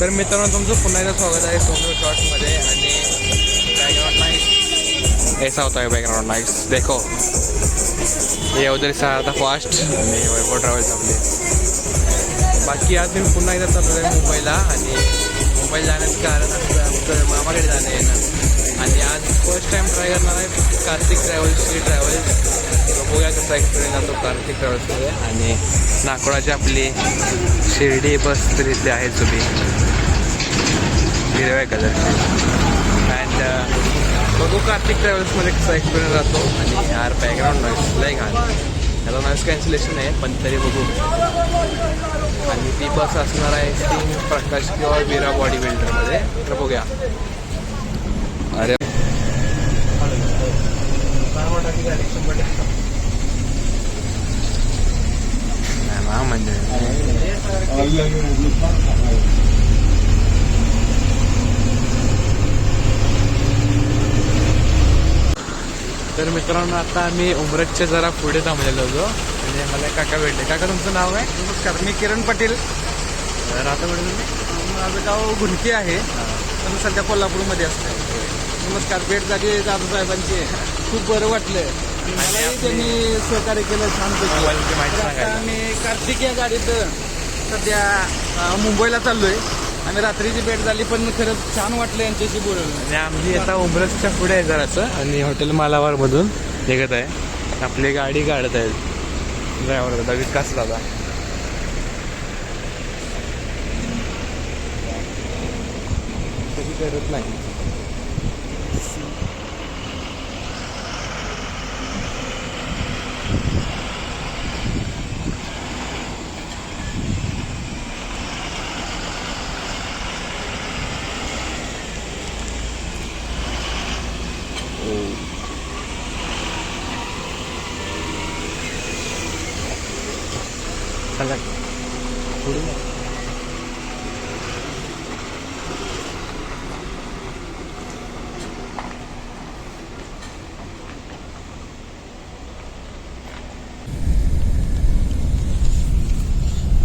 तर मित्रांनो तुमचं पुन्हा एकदा स्वागत आहे सोनू शॉर्ट्समध्ये आणि बॅकग्राऊंड नाईस ऐसा होता है बॅकग्राऊंड नाईस देखो ये उधर से आता फास्ट आणि वैभव ट्रॅव्हल्स आपले. बाकी आज मी पुन्हा एकदा चाललो आहे मुंबईला आणि मुंबईला जाण्याचं कारण असं आमचं मामाकडे जाणं येणं आणि आज फर्स्ट टाइम ट्राय करणार आहे कार्तिक ट्रॅव्हल्सची ट्रॅव्हल्स बघूया कसा एक्सपिरियन्स जातो कार्तिक ट्रॅव्हल्समध्ये आणि नागपुराची आपली शिर्डी बस तर इथली आहे तुम्ही हिरव्या कलरची अँड uh, बघू कार्तिक ट्रॅव्हल्समध्ये कसा एक्सपिरियन्स राहतो आणि यार बॅकग्राऊंड नॉईस लय घाण. त्याला नॉईस कॅन्सलेशन आहे पण तरी बघू. आणि ती बस असणार आहे ती प्रकाश किंवा वीरा बॉडी बिल्डरमध्ये तर बघूया. म्हणजे तर मित्रांनो आता आम्ही उमरतच्या जरा पुढे थांबलेलो होतो. आणि मला काका भेटले. काका तुमचं नाव आहे नमस्कार मी किरण पाटील. तर आता म्हणजे तुम्ही? माझं गाव गुंठी आहे. मी सध्या कोल्हापूरमध्ये असते नमस्कार भेट झाली जाधव साहेबांची खूप बरं वाटलं मलाही त्यांनी सहकार्य केलं मोबाईलची माहिती आता सांगायला. आम्ही कार्तिक या गाडीत सध्या अं, मुंबईला चाललोय. आम्ही रात्रीची भेट झाली पण खरंच छान वाटलं यांच्याशी बोलून. आणि आमची आता उमरसच्या पुढे आहे जरासं. आणि हॉटेल मालावार मधून निघत आहे. आपली गाडी काढत आहेत ड्रायव्हर दादा विकास दादा. तशी करत नाही. चला पुढे जा.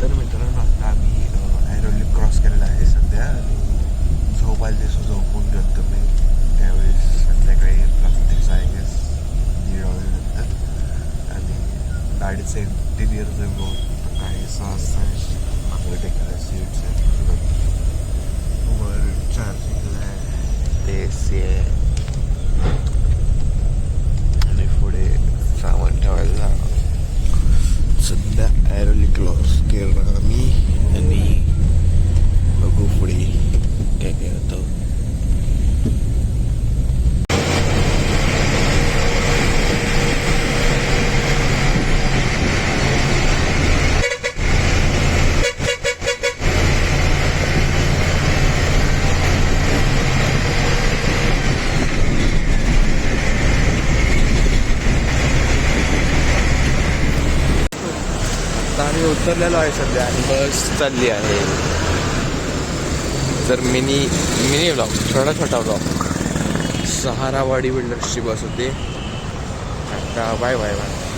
तर मित्रांनो आता आम्ही ॲरोली क्रॉस केलेला आहे सध्या there is like very productive I guess all know that. And the died same 10 years ago I saw such ridiculous suits and उतरलेलो आहे सध्या. आणि बस चालली आहे. तर मिनी मिनी ब्लॉक छोटा छोटा ब्लॉक सहारा बिल्डर्सची बस होती. आता बाय बाय बाय